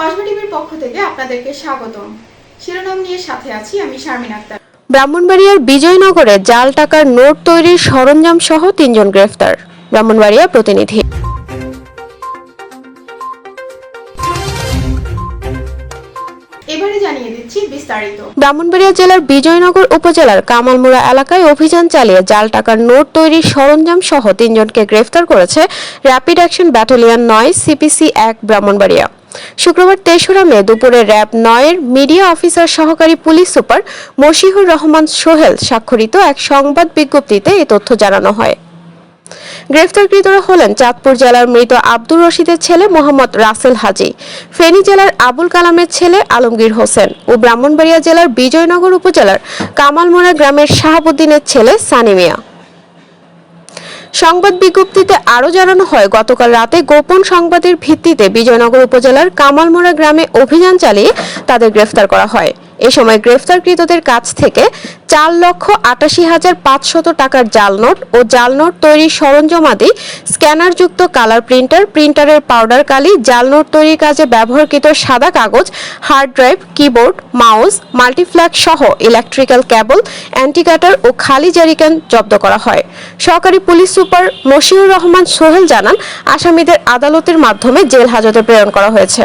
কসবা টিভির পক্ষ থেকে আপনাদেরকে স্বাগতম। শিরোনাম নিয়ে সাথে আছি আমি শারমিন আক্তার। ব্রাহ্মণবাড়িয়ার বিজয়নগরে জাল টাকার নোট তৈরির সরঞ্জাম সহ তিনজন গ্রেফতার। ব্রাহ্মণবাড়িয়া প্রতিনিধি। এবারে জানিয়ে দিচ্ছি বিস্তারিত। ব্রাহ্মণবাড়িয়া জেলার বিজয়নগর উপজেলার কামালমুড়া এলাকায় অভিযান চালিয়ে জাল টাকার নোট তৈরির সরঞ্জাম সহ তিনজনকে গ্রেফতার করেছে র্যাপিড অ্যাকশন ব্যাটালিয়ন নয় সিপিসি এক ব্রাহ্মণবাড়িয়া। শুক্রবার তেসরা মে দুপুরে র্যাব নয়ের মিডিয়া অফিসার সহকারী পুলিশ সুপার মশিহুর রহমান সোহেল স্বাক্ষরিত এক সংবাদ বিজ্ঞপ্তিতে এই তথ্য জানানো হয়। গ্রেফতারকৃতরা হলেন চাঁদপুর জেলার মৃত আব্দুর রশিদের ছেলে মোহাম্মদ রাসেল হাজি, ফেনী জেলার আবুল কালামের ছেলে আলমগীর হোসেন ও ব্রাহ্মণবাড়িয়া জেলার বিজয়নগর উপজেলার কামালমোড়া গ্রামের শাহাবুদ্দিনের ছেলে সানি মিয়া সংবাদ বিজ্ঞপ্তিতে আরও জানানো হয়, গতকাল রাতে গোপন সংবাদের ভিত্তিতে বিজয়নগর উপজেলার কামালমোড়া গ্রামে অভিযান চালিয়ে তাদের গ্রেফতার করা হয়। এ সময় গ্রেফতারকৃতদের কাছ থেকে চার লক্ষ আটাশি হাজার পাঁচশত টাকার জাল নোট ও জাল নোট তৈরির সরঞ্জামাদি, স্ক্যানারযুক্ত কালার প্রিন্টার, প্রিন্টারের পাউডার কালি, জাল নোট তৈরির কাজে ব্যবহৃত সাদা কাগজ, hard drive, keyboard, mouse, multiplug সহ ইলেকট্রিক্যাল কেবল অ্যান্টিকাটার ও খালি জারিকান জব্দ করা হয়। সহকারী পুলিশ সুপার মশিউর রহমান সোহেল জানান, আসামিদের আদালতের মাধ্যমে জেল হাজতে প্রেরণ করা হয়েছে।